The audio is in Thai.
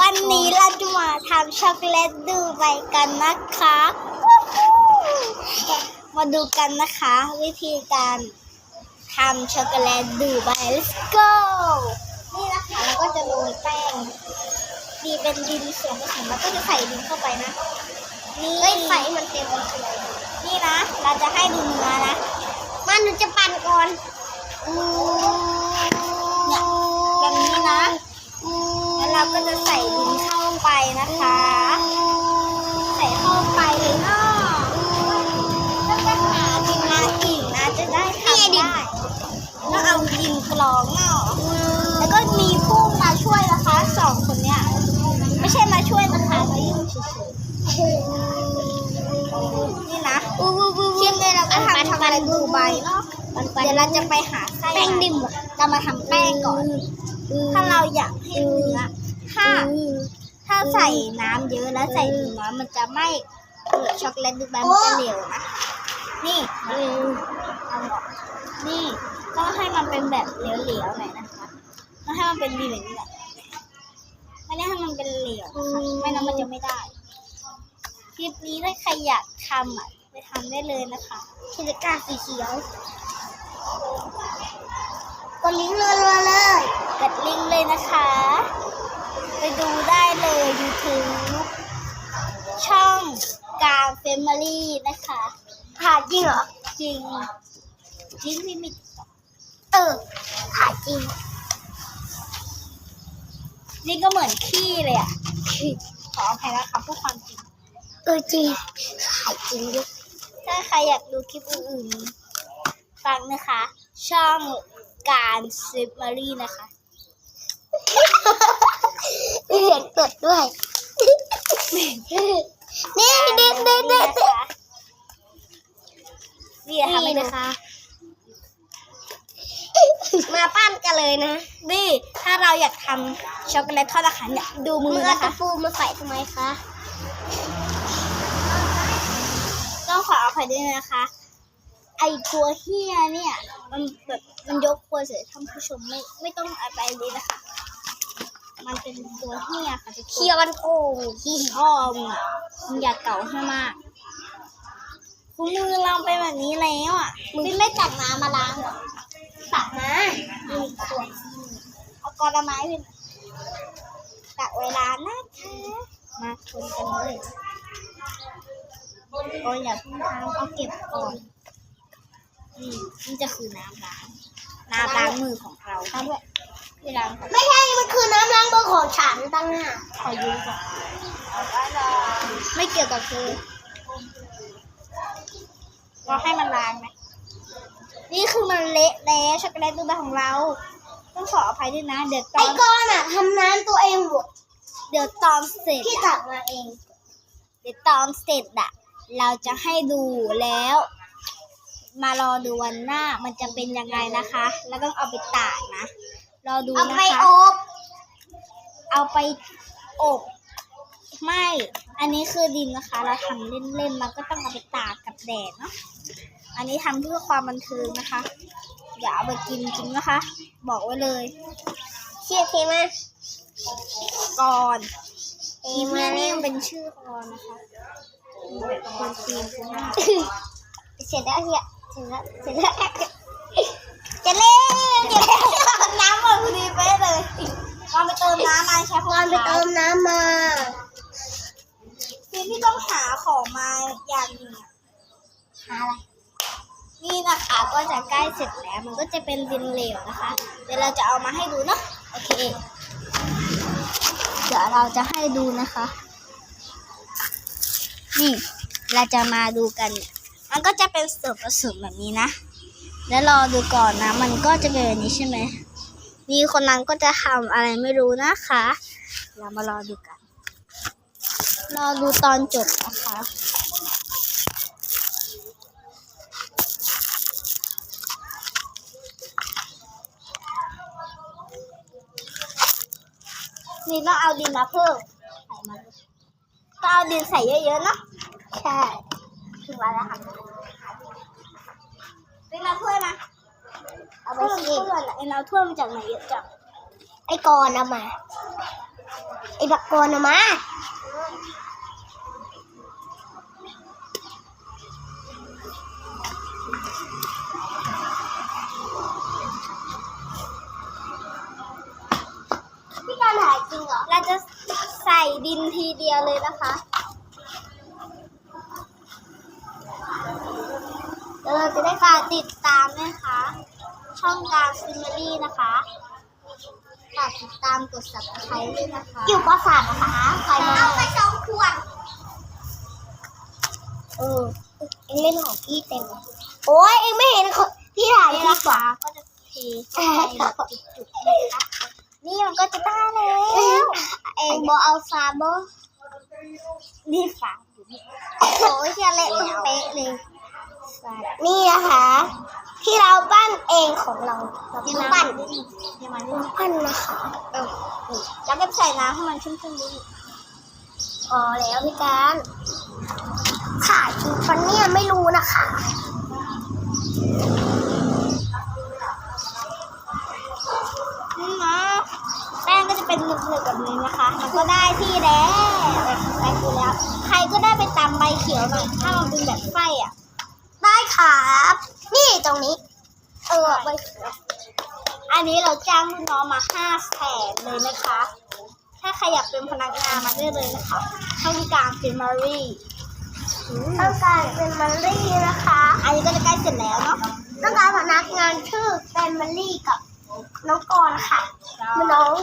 วันนี้เราจะมาทำช็อกโกแลตดูใบกันนะคะ มาดูกันนะคะ วิธีการทำช็อกโกแลตดูใบ let's go นี่นะคะเราก็จะโรยแป้งดีเป็นดินส่วนผสมแล้วก็จะใส่ดินเข้าไปนะ นี่เฮ้ยไฟมันเต็มเลยนี่นะ เราจะให้ดูเนื้อนะ มันหนูจะปั่นก่อนเนี่ยแบบนี้นะ แล้วเรา ก็จะใส่ดินเข้าไปนะคะ ใส่เข้าไปเลยเนาะแล้วก็หาดินมาอีกนะจะได้ทำได้แล้วเอาดินกรองเนาะแล้วก็มีผู้มาช่วยนะคะสองคนเนี้ยไม่ใช่มาช่วยนะคะมายุ่งเฉยๆนี่นะเทียมเลยเราก็ทำช็อกโกแลตดูใบเนาะเดี๋ยวเราจะไปหาไส้แป้งดิบเรามาทำแป้งก่อน ถ้าเราอยากให้เนื้อ ถ้า ถ้าใส่น้ำเยอะแล้วใส่ดินน้อยมันจะไม่เกิดช็อกโกแลตดูใบมันจะเหลวนะ นี่เอาบอกนี่ต้องให้มันเป็นแบบเหลวๆหน่อยนะคะต้องให้มันเป็นดีแบบนี้แหละไม่ได้ให้มันเป็นเหลวนะคะไม่นั้นมันจะไม่ได้คลิปนี้ถ้าใครอยากทำอะไปทำได้เลยนะคะกิจการสีเขียวกดลิงก์รัวๆเลย กดลิงก์เลยนะคะไป ดูได้เลย YouTube ช่องการเฟมิลี่นะคะถ่ายจริงเหรอ จริง จริงพี่มิเออถ่ายจริง นี่ก็เหมือนขี้เลยอะ ขออภัยนะคะพูดความจริง เออจริงถ่ายจริงด้วยถ้าใครอยากดูคลิปอื่นๆฟังนะคะ ช่องการเฟมิลี่นะคะ มีเสียงตดด้วยนี่เด็ดเด็ดเด็ดนะคะนี่ทำให้นี่ดูนะคะ มาปั้นกันเลยนะนี่ถ้าเราอยากทำช็อกโกแลตทอดอาหารเนี่ยดูมืมืออเอานะตะคะปูมาใส่ทำไมคะต้องขออภัยด้วยนะคะ ไอตัวเฮียเนี่ย มันแบบมันยกครัวเสียท่านผู้ชมไม่ไม่ต้องอะไรเลยนะคะ มันเป็นตัวเฮียค่ะทุกคนเคียวมันโกงขี้พ่อมึงอะมึงอย่าเก่าให้มากคุณมือเราไปนแบบนี้แล้วอะมึงไม่ตักน้ำมาล้างเหรอตักมามีขวดเอากระไม้เป็นตักเวลานะคะมาคนกันเลยโอ้ยอย่าเพิ่งทำเอาเก็บก่อนนี่นี่จะคือน้ำล้างน้ำล้างมือของเราทำด้วย ที่ล้างก่อนไม่ใช่มันคือน้ำล้างมือของฉันตั้งหากขอยืมก่อนไม่เกี่ยวกับคือเราให้มันล้างไหมนี่คือมันเละแล้วช็อกโกแลตดูใบของเรา ต้องขออภัยด้วยนะ เดี๋ยวตไอ้อนก้อนอะทำน้ำตัวเองหมดเดี๋ยวตอนเสร็จพี่อะ ตักมาเอง เดี๋ยวตอนเสร็จอะเราจะให้ดูแล้ว มารอดูวันหน้ามันจะเป็นยังไงนะคะ แล้วต้องเอาไปตากนะ รอดูเอานะไปคะ อบ เอาไปอบ ไม่ อันนี้คือดินนะคะ เราทำเล่นๆ มันก็ต้องเอาไปตากกับแดดเนาะ อันนี้ทำเพื่อความบันเทิงนะคะ อย่าเอาไปกินจริงนะคะ บอกไว้เลย เชียร์เทมาก่อนเททีมมานี่เนี่ยังเป็นชื่อก่อนนะคะคนทีมคุณมากเสร็จแล้วเฮียเสร็จแล้วเสร็จแล้ว จะเล่นจะเล่นน้ำหมดพอดีเป๊ะเลย ตอนไปเติมน้ำมาใช้พก่อนไปเติมน้ำมาทีมที่ต้องหาของมาอย่างหนึ่งอะหาอะไร นี่นะคะก็จะใกล้เสร็จแล้ว มันก็จะเป็นดินเหลวนะคะ เดี๋ยวเราจะเอามาให้ดูเนาะ โอเค เดี๋ยวเราจะให้ดูนะคะ นี่ เราจะมาดูกัน มันก็จะเป็นส่วนผสมแบบนี้นะ แล้วรอดูก่อนนะ มันก็จะเป็นแบบนี้ใช่ไหม มีคนนั้นก็จะทำอะไรไม่รู้นะคะ เรามารอดูกัน รอดูตอนจบนะคะนี่ต้องเอาดินมาเพิ่มใส่มาเลยต้องเอาดินใส่เยอะๆเนาะใช่ถึงเวันแล้วค่ะเป็นเอาถ้วยมา เอาไปเพื่อนชิมเพื่อนไอ้เราถ้วยมาจากไหนเยอะจังไอ้ก่อนเอามา ไอ้บักโกนอะมาพี่การถ่ายจริงเหรอ เราจะใส่ดินทีเดียวเลยนะคะเราจะได้ฝากติดตามนะคะ ช่องการซิมเมอรี่นะคะฝากติดตามกด subscribe ด้วยนะคะอยู่ปสามนะคะใครมาเอาไปสองขวดเออเอ็งเล่นของพี่เต็มเลยโอ้ยเอ็งไม่เห็นคนพี่ถ่ายนี่คลินะปเหรอคะก็จะเทเข้าไปแบบจุดๆนะคะนี่มันก็จะได้แล้วเองบอเอาฟาบอนี่ฟาอยู่นี่โอ้ยเชียเละตุ้มเป๊ะเลยฟานี่นะคะ ที่เราปั้นเองของเราเราที่เพิ่งปั้ปั้นนที่มันนี่ปั้นนะคะเออนี่แล้วก็ใส่น้ำให้มันชุ่มๆด้วยพอแล้วพี่การขายจริงปันเนี่ยไม่รู้นะคะนี่นะแป้งก็จะเป็นหนึบๆแบบนี้นะคะมันก็ได้ที่แล้วแบบแป้งดูแล้ว ใครก็ได้ไปตำใบเขียวหน่อยถ้ามันเป็นแบบไส้อะได้ ครับ นี่ตรงนี้ เออใบเขียวอันนี้เราจ้างลูกน้องมาห้าแสนเลยนะคะ ถ้าใครอยากเป็นพนักงานมาได้เลยนะคะช่องการเป็นมารีต้องการเป็นมอลลี่นะคะ อันนี้ก็จะใกล้เสร็จแล้วเนาะต้องการพนักงานชื่อเป็นมอลลี่กับน้องกรณ์ค่ะมันน้อง